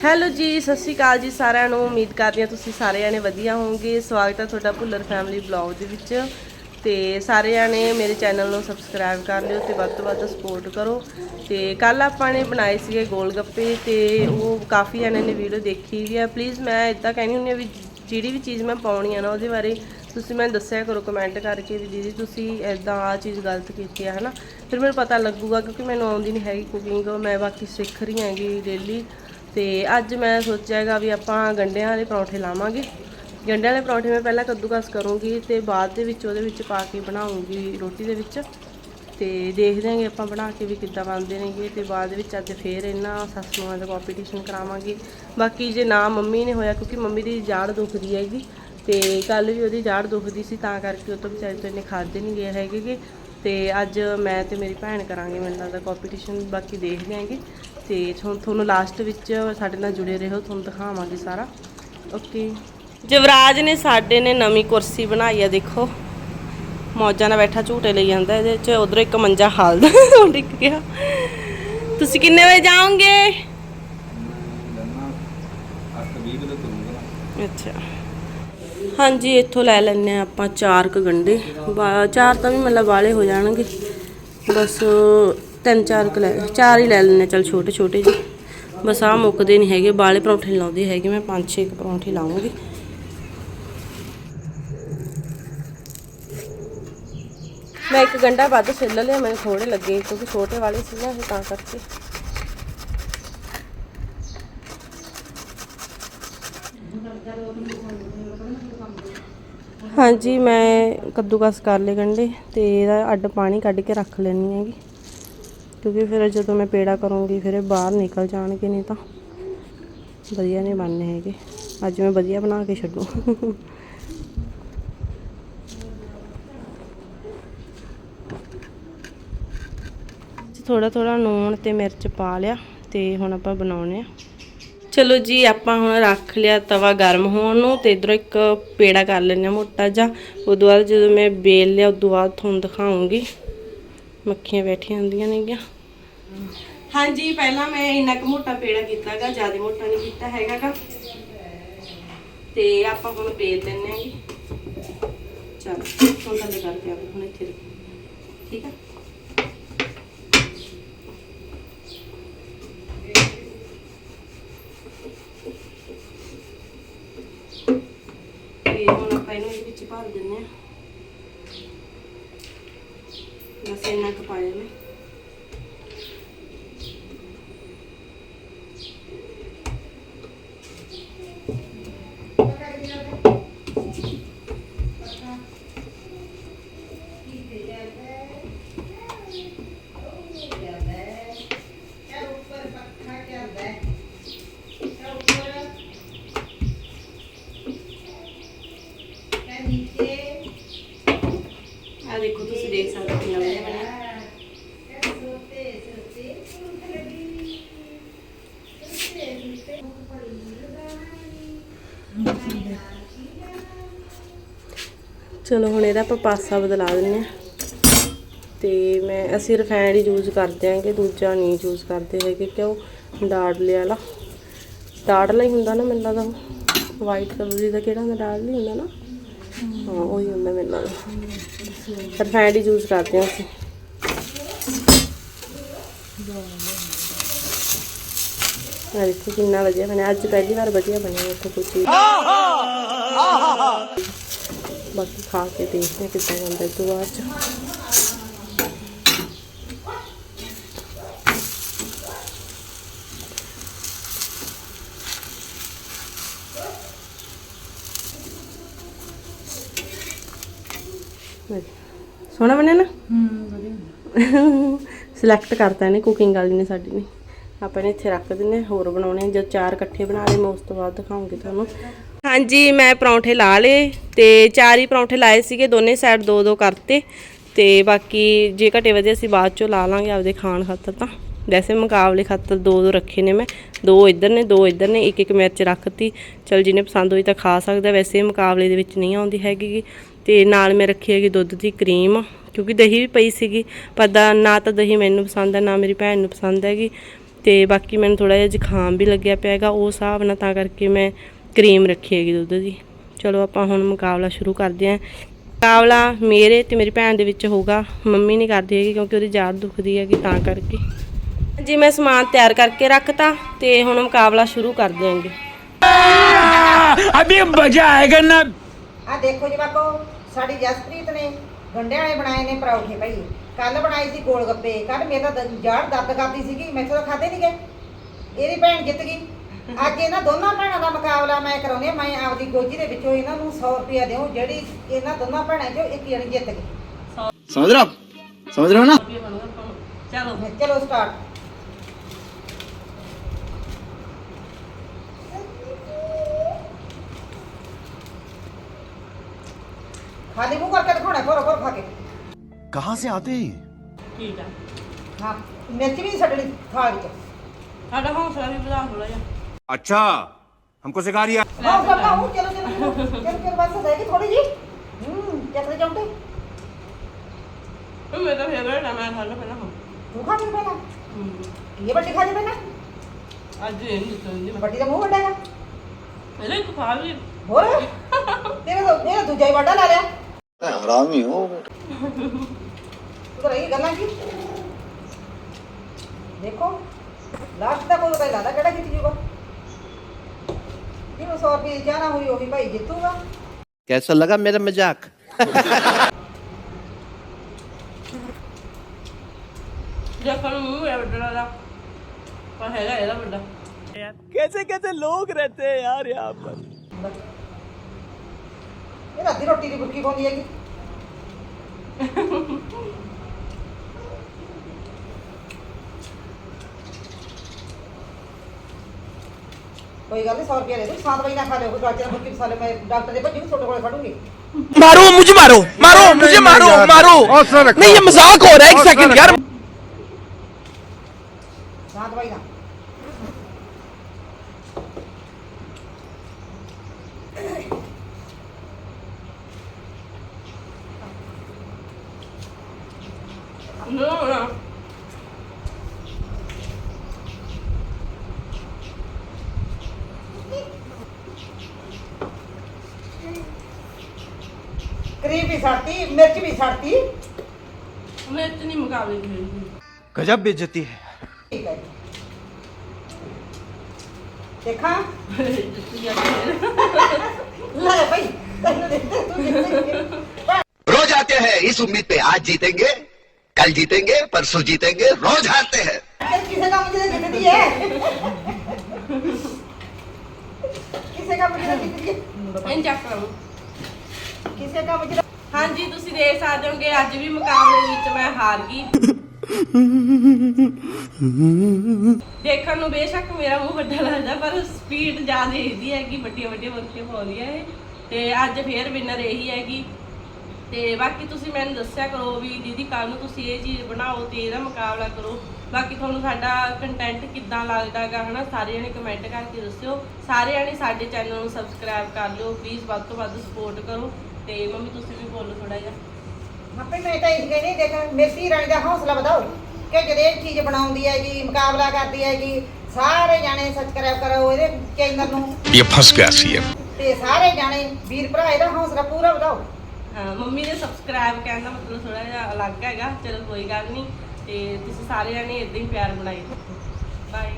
Hello ਜੀ, ਸਤਿ ਸ਼੍ਰੀ ਅਕਾਲ ਜੀ ਸਾਰਿਆਂ ਨੂੰ। ਉਮੀਦ ਕਰਦੀ ਹਾਂ ਤੁਸੀਂ ਸਾਰੇ ਜਾਣੇ ਵਧੀਆ ਹੋਵੋਗੇ। ਸਵਾਗਤ ਹੈ ਤੁਹਾਡਾ ਭੁੱਲਰ ਫੈਮਿਲੀ ਬਲੌਗ ਦੇ ਵਿੱਚ। ਤੇ ਸਾਰੇ ਜਾਣੇ ਮੇਰੇ ਚੈਨਲ ਨੂੰ ਸਬਸਕ੍ਰਾਈਬ ਕਰ ਲਿਓ ਤੇ ਵੱਧ ਤੋਂ ਵੱਧ ਸਪੋਰਟ ਕਰੋ। ਤੇ ਕੱਲ ਆਪਾਂ ਨੇ ਬਣਾਏ ਸੀਗੇ ਗੋਲ ਗੱਪੇ ਤੇ ਉਹ ਕਾਫੀ ਜਣਿਆਂ ਨੇ ਵੀਡੀਓ ਦੇਖੀ ਵੀ ਆ ਪਲੀਜ਼ ਮੈਂ ਇਦਾਂ ਕਹਿਣੀ ਹੁੰਦੀ ਆ ਵੀ ਜਿਹੜੀ ਵੀ ਚੀਜ਼ ਮੈਂ ਪਾਉਣੀ ਆ ਨਾ ਉਹਦੇ ਬਾਰੇ ਤੁਸੀਂ ਮੈਨੂੰ ਦੱਸਿਆ ਕਰੋ ਕਮੈਂਟ ਕਰਕੇ ਵੀ ਦੀਦੀ ਤੁਸੀਂ ਇਦਾਂ ਆ ਚੀਜ਼ ਗਲਤ ਕੀਤੀ ਆ, ਹਨਾ? ਫਿਰ ਮੈਨੂੰ ਪਤਾ ਲੱਗੂਗਾ ਕਿਉਂਕਿ ਮੈਨੂੰ ਆਉਂਦੀ ਨਹੀਂ ਹੈਗੀ ਕੁਕਿੰਗ ਮੈਂ ਬਾਕੀ ਸਿੱਖ ਰਹੀ ਹੈਗੀ ਡੇਲੀ ਤੇ ਅੱਜ ਮੈਂ ਸੋਚਿਆ ਹੈਗਾ ਵੀ ਆਪਾਂ ਗੰਡਿਆਂ ਵਾਲੇ ਪਰੌਂਠੇ ਲਾਵਾਂਗੇ। ਗੰਡਿਆਂ ਵਾਲੇ ਪਰੌਂਠੇ ਮੈਂ ਪਹਿਲਾਂ ਕੱਦੂਕਸ ਕਰੂੰਗੀ ਤੇ ਬਾਅਦ ਦੇ ਵਿੱਚ ਉਹਦੇ ਵਿੱਚ ਪਾ ਕੇ ਬਣਾਉਂਗੀ ਰੋਟੀ ਦੇ ਵਿੱਚ। ਤੇ ਦੇਖਦੇ ਆਂਗੇ ਆਪਾਂ ਬਣਾ ਕੇ ਵੀ ਕਿੱਦਾਂ ਬਣਦੇ ਨੇਗੇ ਤੇ ਬਾਅਦ ਵਿੱਚ ਅੱਜ ਫੇਰ ਇਹਨਾਂ ਸੱਸ ਦਾ ਕੰਪੀਟੀਸ਼ਨ ਕਰਾਵਾਂਗੇ। ਬਾਕੀ ਜੇ ਨਾ ਮੰਮੀ ਨੇ ਹੋਇਆ ਕਿਉਂਕਿ ਮੰਮੀ ਦੀ ਜਾੜ ਦੁਖਦੀ ਹੈਗੀ ਤੇ ਕੱਲ ਵੀ ਉਹਦੀ ਜਾੜ ਦੁਖਦੀ ਸੀ ਤਾਂ ਕਰਕੇ ਉਹ ਤੋਂ ਵਿਚਾਰੇ ਤੋਂ ਇਹਨੇ ਖਾਦੇ ਨਹੀਂ ਗਏ ਹੈਗੇ ਗੇ। ਤੇ ਅੱਜ ਮੈਂ ਤੇ ਮੇਰੀ ਭੈਣ ਕਰਾਂਗੇ ਮੈਨੂੰ ਲੱਗਦਾ ਕੰਪੀਟੀਸ਼ਨ ਬਾਕੀ ਦੇਖਦੇ ਆਂਗੇ। ਤੇ ਤੁਹਾਨੂੰ ਲਾਸਟ ਵਿੱਚ ਸਾਡੇ ਨਾਲ ਜੁੜੇ ਰਹੋ ਤੁਹਾਨੂੰ ਦਿਖਾਵਾਂਗੇ ਸਾਰਾ। ਓਕੇ ਜਵਰਾਜ ਨੇ ਸਾਡੇ ਨੇ ਨਵੀਂ ਕੁਰਸੀ ਬਣਾਈ ਆ ਦੇਖੋ। ਮੌਜਾਂ ਨਾਲ ਬੈਠਾ ਝੂਟੇ ਲਈ ਜਾਂਦਾ ਇਹਦੇ ਚ ਉਧਰ ਇੱਕ ਮੰਜਾ ਹਾਲਦਾ ਉਹ ਡਿੱਗ ਗਿਆ। ਤੁਸੀਂ ਕਿੰਨੇ ਵਜੇ ਜਾਓਗੇ? ਅੱਛਾ। ਹਾਂਜੀ, ਇੱਥੋਂ ਲੈ ਲੈਣੇ ਆ ਆਪਾਂ ਚਾਰ ਕ ਗੰਡੇ ਚਾਰ ਤਾਂ ਵੀ ਮਤਲਬ ਵਾਲੇ ਹੋ ਜਾਣਗੇ। ਬਸ ਤਿੰਨ ਚਾਰ ਕ ਲੈ, ਚਾਰ ਹੀ ਲੈ ਲੈਣੇ ਚਲ ਛੋਟੇ ਛੋਟੇ ਜੀ। ਬਸ ਆ ਮੁੱਕਦੇ ਨਹੀਂ ਹੈਗੇ। ਬਾਲੇ ਪਰੌਂਠੇ ਨਹੀਂ ਲਾਉਂਦੇ ਹੈਗੇ ਮੈਂ। ਪੰਜ ਛੇ ਕੁ ਪਰੌਂਠੇ ਲਾਉਂਗੀ ਮੈਂ ਇੱਕ ਗੰਡਾ ਵੱਧ ਛਿੱਲ ਲਿਆ। ਮੈਨੂੰ ਥੋੜੇ ਲੱਗੇ ਕਿਉਂਕਿ ਛੋਟੇ ਵਾਲੇ ਸੀ ਨਾ ਇਹ, ਤਾਂ ਕਰਕੇ। ਹਾਂਜੀ, ਮੈਂ ਕੱਦੂਕਸ ਕਰ ਲਏ ਗੰਡੇ ਤੇ ਇਹਦਾ ਅੱਡ ਪਾਣੀ ਕੱਢ ਕੇ ਰੱਖ ਲੈਣੀ ਹੈਗੀ। ਕਿਉਂਕਿ ਫਿਰ ਜਦੋਂ ਮੈਂ ਪੇੜਾ ਕਰੂੰਗੀ, ਫਿਰ ਇਹ ਬਾਹਰ ਨਿਕਲ ਜਾਣਗੇ ਨਹੀਂ ਤਾਂ ਵਧੀਆ ਨਹੀਂ ਬਣਨੇ ਹੈਗੇ। ਅੱਜ ਮੈਂ ਵਧੀਆ ਬਣਾ ਕੇ ਛੱਡੂ। ਥੋੜਾ ਥੋੜਾ ਨੂਣ ਤੇ ਮਿਰਚ ਪਾ ਲਿਆ ਤੇ ਹੁਣ ਆਪਾਂ ਬਣਾਉਣੇ ਆ। ਚਲੋ ਜੀ, ਆਪਾਂ ਹੁਣ ਰੱਖ ਲਿਆ ਤਵਾ ਗਰਮ ਹੋਣ ਨੂੰ ਤੇ ਇਧਰੋਂ ਇੱਕ ਪੇੜਾ ਕਰ ਲੈਣੇ ਮੋਟਾ ਜਿਹਾ। ਉਦੋਂ ਬਾਅਦ ਜਦੋਂ ਮੈਂ ਬੇਲ ਲਿਆ ਉਦੋਂ ਬਾਅਦ ਤੁਹਾਨੂੰ ਦਿਖਾਉਂਗੀ। ਮੱਖੀਆਂ ਬੈਠੀਆਂ ਹੁੰਦੀਆਂ ਨੇਗੀਆਂ। ਹਾਂਜੀ, ਪਹਿਲਾਂ ਮੈਂ ਇੰਨਾ ਕੁ ਮੋਟਾ ਪੇੜਾ ਕੀਤਾਗਾ, ਜ਼ਿਆਦਾ ਮੋਟਾ ਨਹੀਂ ਕੀਤਾ ਹੈਗਾਗਾ। ਤੇ ਆਪਾਂ ਹੁਣ ਬੇਲ ਦਿੰਨੇ ਆਂਗੇ ਚਲੋ, ਹੁਣ ਥੱਲੇ ਕਰਕੇ ਆਪਾਂ ਹੁਣ ਇੱਥੇ ਠੀਕ ਆ ਤੇ ਹੁਣ ਆਪਾਂ ਇਹਨੂੰ ਇਹਦੇ ਵਿੱਚ ਭਰ ਦਿੰਨੇ ਆ ਬਸ ਇੰਨਾ ਕੁ ਪਾਇਆ ਮੈਂ। ਆ ਦੇਖੋ ਤੁਸੀਂ ਦੇਖ ਸਕਦੇ ਹੋ ਕਿੰਨਾ ਵਧੀਆ ਬਣਿਆ। ਚਲੋ ਹੁਣ ਇਹਦਾ ਆਪਾਂ ਪਾਸਾ ਬਦਲਾ ਦਿੰਨੇ ਆ ਤੇ ਮੈਂ, ਅਸੀਂ ਰਿਫਾਈਨਡ ਯੂਜ਼ ਕਰਦੇ ਆਂਗੇ ਦੂਜਾ ਨਹੀਂ ਯੂਜ਼ ਕਰਦੇ ਹੈਗੇ ਕਿਉਂ? ਡਾੜਲੇ ਵਾਲਾ। ਡਾੜਲਾ ਹੀ ਹੁੰਦਾ ਨਾ ਮੈਨੂੰ ਲੱਗਦਾ ਉਹ। ਵਾਈਟ ਕਲਰ ਦਾ ਕਿਹੜਾ ਹੁੰਦਾ? ਡਾੜਲਾ ਹੀ ਹੁੰਦਾ ਨਾ? ਹਾਂ, ਉਹੀ ਹੁੰਦਾ ਮੈਨੂੰ ਲੱਗਦਾ। ਰਿਫਾਈਨਡ ਯੂਜ਼ ਕਰਦੇ ਹਾਂ ਅਸੀਂ ਆ ਦੇਖੋ ਕਿੰਨਾ ਵਧੀਆ ਬਣਿਆ ਅੱਜ ਪਹਿਲੀ ਵਾਰ ਵਧੀਆ ਬਣਿਆ ਇੱਥੇ ਕੋਈ ਚੀਜ਼ ਬਾਕੀ ਖਾ ਕੇ ਦੇਖਦੇ ਹਾਂ ਕਿੱਦਾਂ ਬਣਦਾ ਇਸ ਤੋਂ ਬਾਅਦ ਚ ਵਧੀਆ। ਸੋਹਣਾ ਬਣਿਆ ਨਾ? ਸਿਲੈਕਟ ਕਰਤਾ ਇਹਨੇ ਕੁਕਿੰਗ ਵਾਲੀ ਨੇ ਸਾਡੀ ਨੇ। ਆਪਾਂ ਨੇ ਇੱਥੇ ਰੱਖ ਦਿੰਨੇ ਹਾਂ, ਹੋਰ ਬਣਾਉਣੇ। ਜਦ ਚਾਰ ਇਕੱਠੇ ਬਣਾ ਲਏ ਮੈਂ ਉਸ ਤੋਂ ਬਾਅਦ ਦਿਖਾਉਂਗੀ ਤੁਹਾਨੂੰ। ਹਾਂਜੀ ਮੈਂ ਪਰੌਂਠੇ ਲਾ ਲਏ ਤੇ ਚਾਰ ਹੀ ਪਰੌਂਠੇ ਲਾਏ ਸੀਗੇ ਦੋਨੇ ਸਾਈਡ ਦੋ ਦੋ ਕਰਤੇ ਤੇ ਬਾਕੀ ਜੇ ਘਟੇ ਵਧੇ ਅਸੀਂ ਬਾਅਦ ਚੋਂ ਲਾ ਲਾਂਗੇ ਆਪਦੇ ਖਾਣ ਖਾਤਰ ਤਾਂ। ਵੈਸੇ ਮੁਕਾਬਲੇ ਖਾਤਰ ਦੋ ਦੋ ਰੱਖੇ ਨੇ ਮੈਂ। ਦੋ ਇੱਧਰ ਨੇ, ਦੋ ਇੱਧਰ ਨੇ ਇੱਕ ਇੱਕ ਮਿਰਚ ਰੱਖਤੀ। ਚਲ ਜਿਹਨੇ ਪਸੰਦ ਹੋਈ ਤਾਂ ਖਾ ਸਕਦਾ। ਵੈਸੇ ਮੁਕਾਬਲੇ ਦੇ ਵਿੱਚ ਨਹੀਂ ਆਉਂਦੀ ਹੈਗੀ ਗੀ। ਤੇ ਨਾਲ ਮੈਂ ਰੱਖੀ ਹੈਗੀ ਦੁੱਧ ਦੀ ਕਰੀਮ, ਕਿਉਂਕਿ ਦਹੀਂ ਵੀ ਪਈ ਸੀਗੀ। ਪਰ ਨਾ ਤਾਂ ਦਹੀਂ ਮੈਨੂੰ ਪਸੰਦ ਹੈ ਨਾ ਮੇਰੀ ਭੈਣ ਨੂੰ ਪਸੰਦ ਹੈਗੀ। ਤੇ ਬਾਕੀ ਮੈਨੂੰ ਥੋੜਾ ਜਿਹਾ ਜ਼ੁਕਾਮ ਵੀ ਲੱਗਿਆ ਪਿਆ ਹੈਗਾ। ਉਹ ਹਿਸਾਬ ਨਾਲ ਤਾਂ ਕਰਕੇ ਮੈਂ ਕਰੀਮ ਰੱਖੀ ਹੈਗੀ ਦੁੱਧ ਦੀ। ਚਲੋ ਆਪਾਂ ਹੁਣ ਮੁਕਾਬਲਾ ਸ਼ੁਰੂ ਕਰਦੇ ਹਾਂ ਮੁਕਾਬਲਾ ਮੇਰੇ ਤੇ ਮੇਰੀ ਭੈਣ ਦੇ ਵਿੱਚ ਹੋਊਗਾ। ਮੰਮੀ ਨਹੀਂ ਕਰਦੀ ਹੈਗੀ ਕਿਉਂਕਿ ਉਹਦੀ ਜਾਤ ਦੁਖਦੀ ਹੈਗੀ ਤਾਂ ਕਰਕੇ। ਜੀ ਮੈਂ ਸਮਾਨ ਤਿਆਰ ਕਰਕੇ ਰੱਖਤਾ ਤੇ ਹੁਣ ਮੁਕਾਬਲਾ ਸ਼ੁਰੂ ਕਰ ਦਿਆਂਗੇ। ਅਬੇ ਮਜ਼ਾ ਆਏਗਾ ਨਾ। ਆ ਦੇਖੋ ਜਵਾਕੋ ਸਾਡੀ ਜਸਪ੍ਰੀਤ ਨੇ ਗੰਡੇ ਵਾਲੇ ਬਣਾਏ ਨੇ ਪਰੌਠੇ ਭਾਈ ਕੱਲ ਬਣਾਈ ਸੀ ਗੋਲ ਗੱਪੇ। ਕੱਲ ਮੇਰੇ ਤਾਂ ਜਾੜ ਦਰਦ ਕਰਦੀ ਸੀਗੀ ਮੈਥੋਂ ਤਾਂ ਖਾਦੇ ਨਹੀਂ ਗਏ। ਇਹਦੀ ਭੈਣ ਜਿੱਤ ਗਈ। ਅੱਜ ਇਹਨਾਂ ਦੋਨਾਂ ਭੈਣਾਂ ਦਾ ਮੁਕਾਬਲਾ ਮੈਂ ਕਰਾਉਂਦੀ ਮੈਂ ਆਪਦੀ ਗੋਜੀ ਦੇ ਵਿੱਚੋਂ ਇਹਨਾਂ ਨੂੰ 100 ਰੁਪਇਆ ਦੇਉ ਜਿਹੜੀ ਇਹਨਾਂ ਦੋਨਾਂ ਭੈਣਾਂ ਚੋਂ ਇੱਕ ਜਣੀ ਜਿੱਤ ਗਈ। ਸਮਝ ਰਹੇ? ਹੋ ਨਾ? ਚਲੋ ਚਲੋ ਸਟਾਰਟ ਖਾਲੀ ਮੂੰਹ ਕਰਕੇ ਦਿਖਾਉਣਾ ਫੋਰ ਫੋਰ ਖਾ ਕੇ कहाँ से आते हैं ये? ਠੀਕ ਆ ਹਾਂ ਮਿਰਚ ਵੀ ਨੀ ਛੱਡਣੀ ਥਾਲ ਵਿੱਚ ਸਾਡਾ ਹੌਸਲਾ ਵੀ ਵਧਾ ਥੋੜਾ ਜਿਹਾ अच्छा हमको सिखा रिया ਹਾਂ ਕਰਦਾ ਹੂੰ ਚਲੋ ਚਲੋ ਚਲੋ ਚਲੋ ਚਲੋ ਬਸ ਰਹਿ ਗਈ ਥੋੜੀ ਜੀ ਹੂੰ ਚੱਕਦੇ ਚੌਂਟੇ ਉਹ ਮੇਰਾ ਫੇਵਰਟ ਹੈ ਮੈਂ ਖਾਣਾ ਪਹਿਲਾਂ ਹਾਂ ਤੂੰ ਖਾ ਫਿਰ ਪਹਿਲਾਂ ਇਹ ਵੱਡੀ ਖਾ ਜੇ ਪਹਿਲਾਂ ਅੱਜ ਇਹ ਨਹੀਂ ਸੁਣਦੀ ਮੈਂ ਵੱਡੀ ਦਾ ਮੂੰਹ ਵੱਡਾ ਹੈ ਇਹਦਾ ਇੱਕ ਖਾ ਵੀ ਹੋਰ ਤੇਰੇ ਤੋਂ ਤੇਰਾ ਦੂਜਾ ਹੀ ਵੱਡਾ ਲਾ ਲਿਆ मैं हराम ही हूँ। तो देखो लास्ट तक तो होगा लादा केड़ा जीत जूगा फिर सौ रुपये जाना हुई होगी भाई जीतूगा। कैसा लगा मेरा मज़ाक? कैसे कैसे लोग रहते हैं यार यहाँ पर? ਇਹ ਰਾਤੀ ਰੋਟੀ ਦੀ ਬੁਰਕੀ ਪਾਉਂਦੀ ਹੈਗੀ ਕੋਈ ਗੱਲ ਨਹੀਂ 100 ਰੁਪਏ ਦੇ ਦੂੰ ਸਾਤ ਵਜੇ ਨਾ ਖਾ ਲਿਓ ਕੋਈ ਡਾਕਟਰ ਨੇ ਬੁਰਕੀ ਸਾਲੇ ਮੈਂ ਡਾਕਟਰ ਦੇ ਭੱਜੀ ਤੁਹਾਡੇ ਕੋਲੇ ਖੜੂੰਗੀ मारो मुझे मारो मारो मुझे मारो मारो नहीं ये मजाक हो रहा है एक सेकंड यार ਸਾਤ ਵਜੇ ਨਾ भी मिर्च भी मिर्च नहीं गजब बेचती है। देखा? ले भाई रोज आते हैं इस उम्मीद पे आज जीतेंगे कल जीतेंगे परसों जीतेंगे रोज हारते हैं। किसे का मुझे है। किसे का मुझे है। इन ਕਿਸੇ ਕੰਮ ਚ ਹਾਂਜੀ, ਤੁਸੀਂ ਦੇਖ ਸਕਦੇ ਹੋਗੇ, ਅੱਜ ਵੀ ਮੁਕਾਬਲੇ ਵਿੱਚ ਮੈਂ ਹਾਰ ਗਈ। ਦੇਖਣ ਨੂੰ ਬੇਸ਼ੱਕ ਮੇਰਾ ਮੂੰਹ ਵੱਡਾ ਲੱਗਦਾ, ਪਰ ਸਪੀਡ ਜ਼ਿਆਦਾ ਇਹਦੀ ਹੈ ਵੱਡੀਆਂ ਵੱਡੀਆਂ ਵਰਕੇ ਪਾਉਂਦੀਆਂ ਇਹ। ਤੇ ਅੱਜ ਫੇਰ ਵਿਨਰ ਇਹੀ ਹੈਗੀ। ਤੇ ਬਾਕੀ ਤੁਸੀਂ ਮੈਨੂੰ ਦੱਸਿਆ ਕਰੋ ਵੀ ਦੀਦੀ ਕੱਲ ਨੂੰ ਤੁਸੀਂ ਇਹ ਚੀਜ਼ ਬਣਾਓ ਤੇ ਇਹਦਾ ਮੁਕਾਬਲਾ ਕਰੋ। ਬਾਕੀ ਤੁਹਾਨੂੰ ਸਾਡਾ ਕੰਟੈਂਟ ਕਿੱਦਾਂ ਲੱਗਦਾ ਹੈਗਾ ਹਨਾ? ਸਾਰੇ ਜਣੇ ਕਮੈਂਟ ਕਰਕੇ ਦੱਸਿਓ। ਸਾਰੇ ਜਣੇ ਸਾਡੇ ਚੈਨਲ ਨੂੰ ਸਬਸਕ੍ਰਾਈਬ ਕਰ ਲਿਓ। ਪਲੀਜ਼ ਵੱਧ ਤੋਂ ਵੱਧ ਸਪੋਰਟ ਕਰੋ। ਤੇ ਮੰਮੀ ਤੁਸੀਂ ਵੀ ਬੋਲੋ ਥੋੜਾ ਜਿਹਾ। ਆਪੇ ਮੈਂ ਤਾਂ ਇਹ ਕਹਿੰਦੀ ਦੇਖ ਮੇਸੀ ਰਾਣੀ ਦਾ ਹੌਸਲਾ ਵਧਾਓ ਕਿ ਜਦੋਂ ਇਹ ਚੀਜ਼ ਬਣਾਉਂਦੀ ਹੈਗੀ ਮੁਕਾਬਲਾ ਕਰਦੀ ਹੈਗੀ ਸਾਰੇ ਜਾਣੇ ਸਬਸਕ੍ਰਾਈਬ ਕਰੋ ਇਹਦੇ ਚੈਨਲ ਨੂੰ। ਇਹ ਫਸ ਗਿਆ ਸੀ ਇਹ। ਤੇ ਸਾਰੇ ਜਾਣੇ ਵੀਰ ਭਰਾ ਇਹਦਾ ਹੌਸਲਾ ਪੂਰਾ ਵਧਾਓ। ਮੰਮੀ ਦੇ ਸਬਸਕ੍ਰਾਈਬ ਕਹਿਣ ਦਾ ਮਤਲਬ ਥੋੜਾ ਜਿਹਾ ਅਲੱਗ ਹੈਗਾ ਚਲੋ ਕੋਈ ਗੱਲ ਨਹੀਂ ਤੇ ਤੁਸੀਂ ਸਾਰੇ ਜਾਣੇ ਇਦਾਂ ਹੀ ਪਿਆਰ ਬਣਾਈ। ਬਾਏ